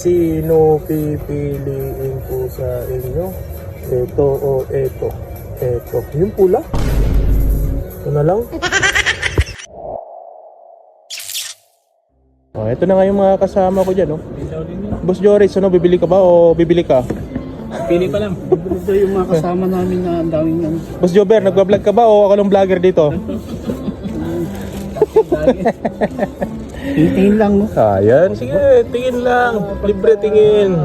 Sino pipiliin ko sa inyo? Ito o ito? Ito. Yung pula? Ito na lang. Oh, ito na nga yung mga kasama ko dyan, oh. Boss Joris, ano, bibili ka ba o bibili ka? Pili pa lang. Ito yung mga kasama namin na ang daming ano. Boss Jober, nagbablog ka ba o ako lang vlogger dito? Tingin lang no. Ayan, sige, tingin lang. Libre tingin.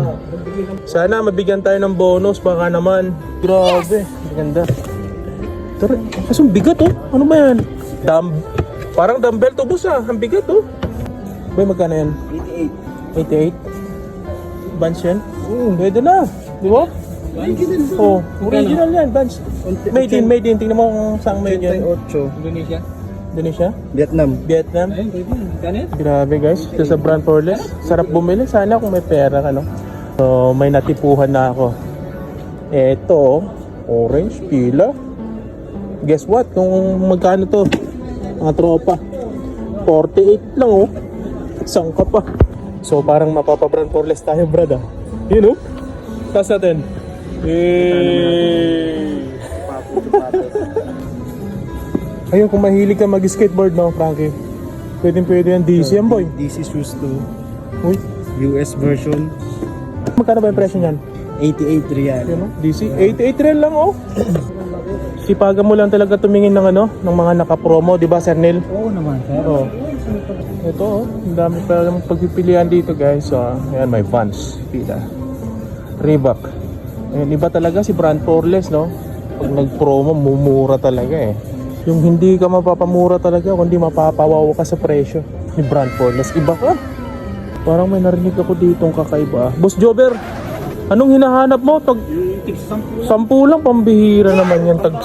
Sana mabigyan tayo ng bonus, baka naman. Grabe, ganda. Tara, kasong bigat oh. Ano ba yan? Dumb Parang dumbbell to boss ah. Ang bigat oh. Boy, magkano yan? 88. 88? Bunch yan? Pwede na. Di ba? Oh, original yan, bunch. Made in, made in. Tingnan mo kung saan made yan. 88. Indonesia. Indonesia? Vietnam. Vietnam? Ayun, pwede. Grabe guys, ito sa brand Porles. Sarap bumili. Sana kung may pera ka, no? So, may natipuhan na ako. Eto, orange, pila. Guess what? Kung magkano to? Mga tropa. 48 lang, oh. Isang ka pa. So, parang mapapabrand Porles tayo, brad, ah. Yun, oh. Taas natin. Yay! Ayun, kung mahilig ka mag-skateboard, no, Frankie? Pwede pwede yan. DC yan, boy. Is used to Uy, US version. magkano ba yung presyo niyan? 88 real. Yun, no? DC? 88 rin lang, oh. Sipagan mo lang talaga tumingin ng ano, ng mga naka-promo, di ba, Sir Neil? Oo naman. Sir. Oo. Ito, oh. Ang dami pa lang pagpipilian dito, guys. So, ayan, may Vans. Pila. Reebok. Ayan, iba talaga si Brand Porles, no? Pag nag-promo, mumura talaga, eh. Yung hindi ka mapapamura talaga, kundi mapapawaw ka sa presyo ni Brand Porles. Iba ka. Parang may narinig ako ditong kakaiba. Boss Jober, anong hinahanap mo? Tag sampu lang, pambihira naman yan. Tag,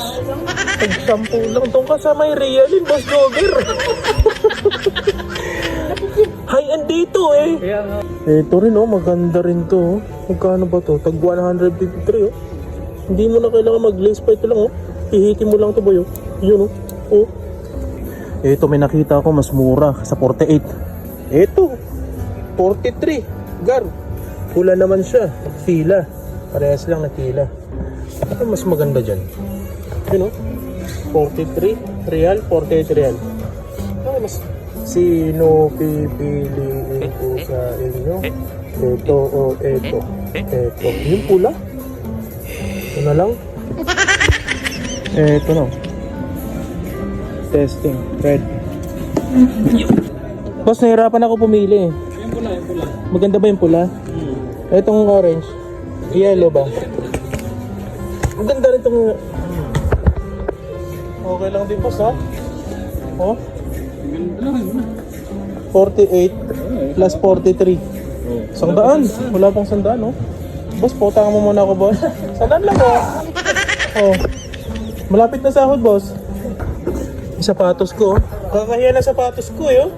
tag sampu lang. Doon ka sa may realin, Boss Jober. Hay, andito eh. Nga. Ito rin oh, maganda rin to. oh. Magkano ba to? Tag 153 oh. Hindi mo na kailangan mag-lace pa ito lang oh. Pihitin mo lang to boy oh. Yun oh. Oh. Ito may nakita ako mas mura sa 48. Ito. 43. Gar. Pula naman siya. Fila. Parehas lang na fila. Ano mas maganda dyan? Yun oh. 43 real, 48 real. Ano mas Sino pipiliin ko sa inyo? Ito o ito? Ito. Yung pula? Ito na lang? Ito na. Testing. Red. Boss, nahirapan ako pumili. eh. Yung pula, yung pula. Maganda ba yung pula? Itong orange. Yellow ba? Maganda rin itong... Okay lang din boss ha? Oh? Ganda lang. ano? 48 plus 43. Isang daan. Wala pang sandaan, oh. Boss, pautangan mo muna ako, boss. Sandaan lang, oh. Oh. Malapit na sahod, boss. Yung sapatos ko, oh. Kakahiya na sapatos ko, eh, oh.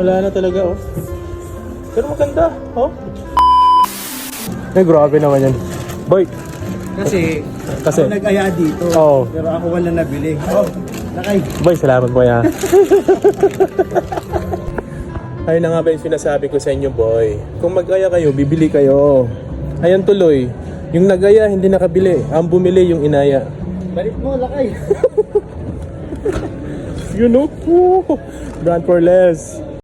Wala na talaga, oh. Pero maganda, oh. Eh, grabe naman yan. Boy, Kasi, Kasi? ako nag-aya dito. Oo. Pero ako wala nabili. Oh, nakay. Boy, salamat boy ha. Ayun na nga ba yung sinasabi ko sa inyo boy. Kung mag-aya kayo, bibili kayo. Ayan tuloy. Yung nag-aya, hindi nakabili. Ang bumili yung inaya. Balik mo, lakay. You know? Brand for less.